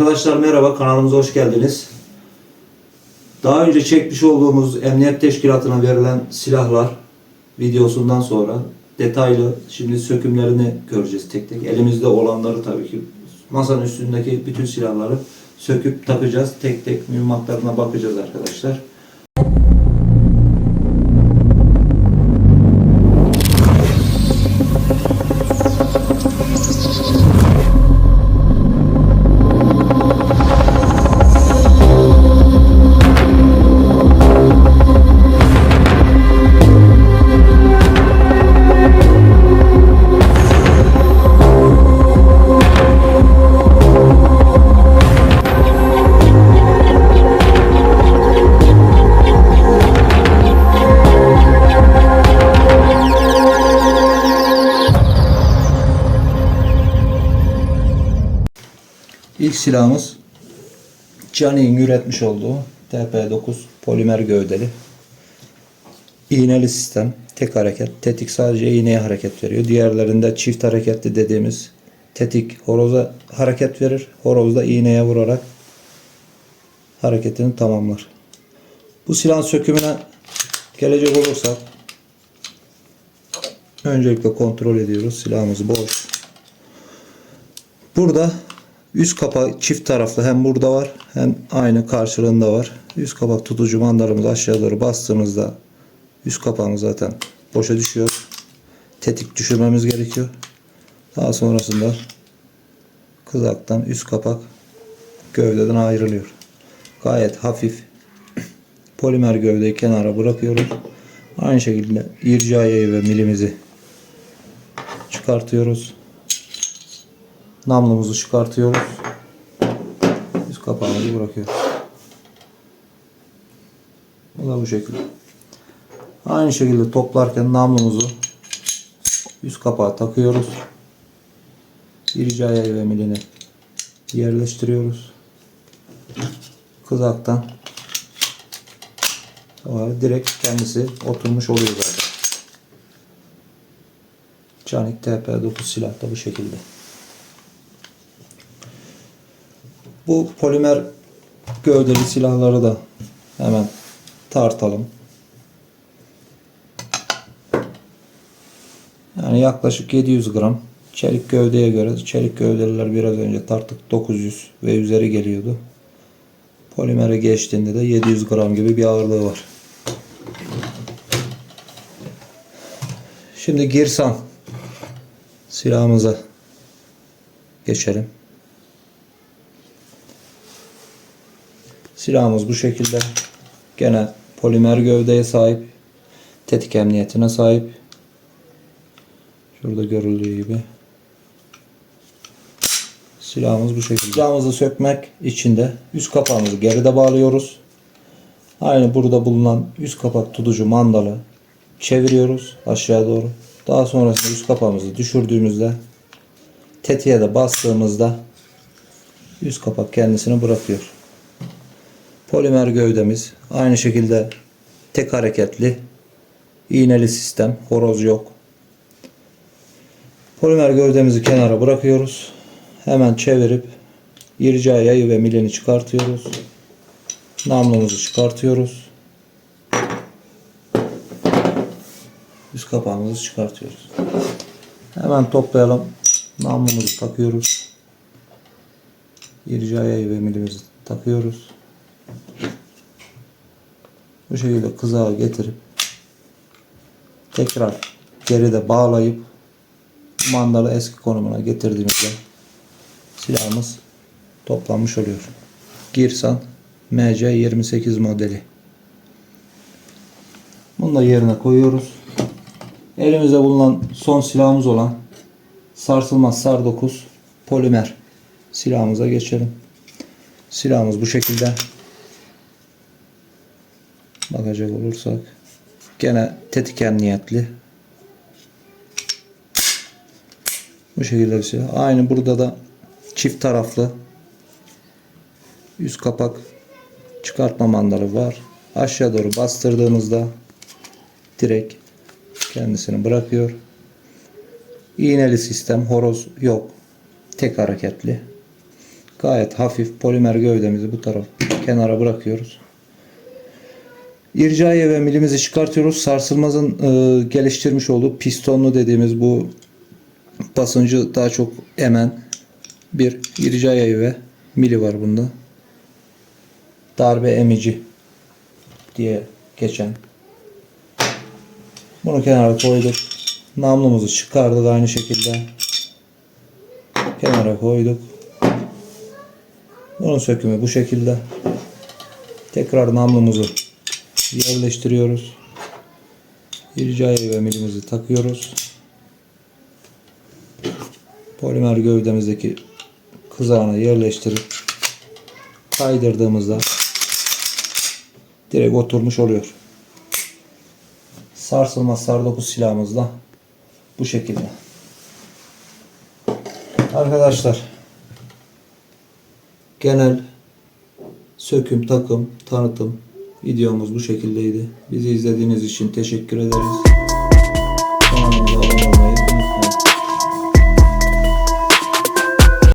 Arkadaşlar merhaba kanalımıza hoş geldiniz. Daha önce çekmiş olduğumuz emniyet teşkilatına verilen silahlar videosundan sonra detaylı şimdi sökümlerini göreceğiz tek tek. Elimizde olanları tabii ki masanın üstündeki bütün silahları söküp takacağız. Tek tek mühimmatlarına bakacağız arkadaşlar. İlk silahımız Canik'in üretmiş olduğu TP9 polimer gövdeli. İğneli sistem. Tek hareket. Tetik sadece iğneye hareket veriyor. Diğerlerinde çift hareketli dediğimiz tetik horoza hareket verir. Horoz da iğneye vurarak hareketini tamamlar. Bu silahın sökümüne gelecek olursak öncelikle kontrol ediyoruz. Silahımız boş. Burada üst kapak çift taraflı hem burada var hem aynı karşılığında var. Üst kapak tutucu mandalımız aşağı doğru bastığımızda üst kapağımız zaten boşa düşüyor. Tetik düşürmemiz gerekiyor. Daha sonrasında kızaktan üst kapak gövdeden ayrılıyor. Gayet hafif polimer gövdeyi kenara bırakıyoruz. Aynı şekilde ircayayı ve milimizi çıkartıyoruz. Namlumuzu çıkartıyoruz. Üst kapağımızı bırakıyoruz. Bu da bu şekilde. Aynı şekilde toplarken namlumuzu üst kapağa takıyoruz. İrcaya ve milini yerleştiriyoruz. Kızaktan sonra direkt kendisi oturmuş oluyor zaten. Canik TP9 silah da bu şekilde. Bu polimer gövdeli silahları da hemen tartalım. Yani yaklaşık 700 gram. Çelik gövdeye göre çelik gövdeliler biraz önce tarttık 900 ve üzeri geliyordu. Polimere geçtiğinde de 700 gram gibi bir ağırlığı var. Şimdi girsan silahımıza geçelim. Silahımız bu şekilde. Gene polimer gövdeye sahip. Tetik emniyetine sahip. Şurada görüldüğü gibi. Silahımız bu şekilde. Silahımızı sökmek için de üst kapağımızı geride bağlıyoruz. Aynı burada bulunan üst kapak tutucu mandalı çeviriyoruz aşağı doğru. Daha sonrasında üst kapağımızı düşürdüğümüzde tetiğe de bastığımızda üst kapak kendisini bırakıyor. Polimer gövdemiz aynı şekilde tek hareketli iğneli sistem horoz yok. Polimer gövdemizi kenara bırakıyoruz. Hemen çevirip irca yayı ve milini çıkartıyoruz. Namlumuzu çıkartıyoruz. Üst kapağımızı çıkartıyoruz. Hemen toplayalım. Namlumuzu takıyoruz. İrca yayı ve milimizi takıyoruz. Bu şekilde kızağa getirip tekrar geride bağlayıp mandalı eski konumuna getirdiğimizde silahımız toplanmış oluyor. Girsan MC28 modeli. Bunu da yerine koyuyoruz. Elimizde bulunan son silahımız olan sarsılmaz SAR 9 polimer silahımıza geçelim. Silahımız bu şekilde. Bakacak olursak gene tetik emniyetli. Bu şekilde bir silah. Aynı burada da çift taraflı üst kapak çıkartma mandalı var. Aşağı doğru bastırdığımızda direkt kendisini bırakıyor. İğneli sistem horoz yok. Tek hareketli. Gayet hafif polimer gövdemizi bu taraf kenara bırakıyoruz. İrcaiye ve milimizi çıkartıyoruz. Sarsılmazın e, geliştirmiş olduğu pistonlu dediğimiz bu basıncı daha çok emen bir ircaiye ve mili var bunda. Darbe emici diye geçen. Bunu kenara koyduk. Namlumuzu çıkardık aynı şekilde. Kenara koyduk. Bunun sökümü bu şekilde. Tekrar namlumuzu yerleştiriyoruz. İrcaiye ve milimizi takıyoruz. Polimer gövdemizdeki kızağını yerleştirip kaydırdığımızda direkt oturmuş oluyor. Sarsılmaz sar 9 silahımız da bu şekilde. Arkadaşlar genel söküm, takım, tanıtım videomuz bu şekildeydi. Bizi izlediğiniz için teşekkür ederiz. Kanalımıza abone olmayı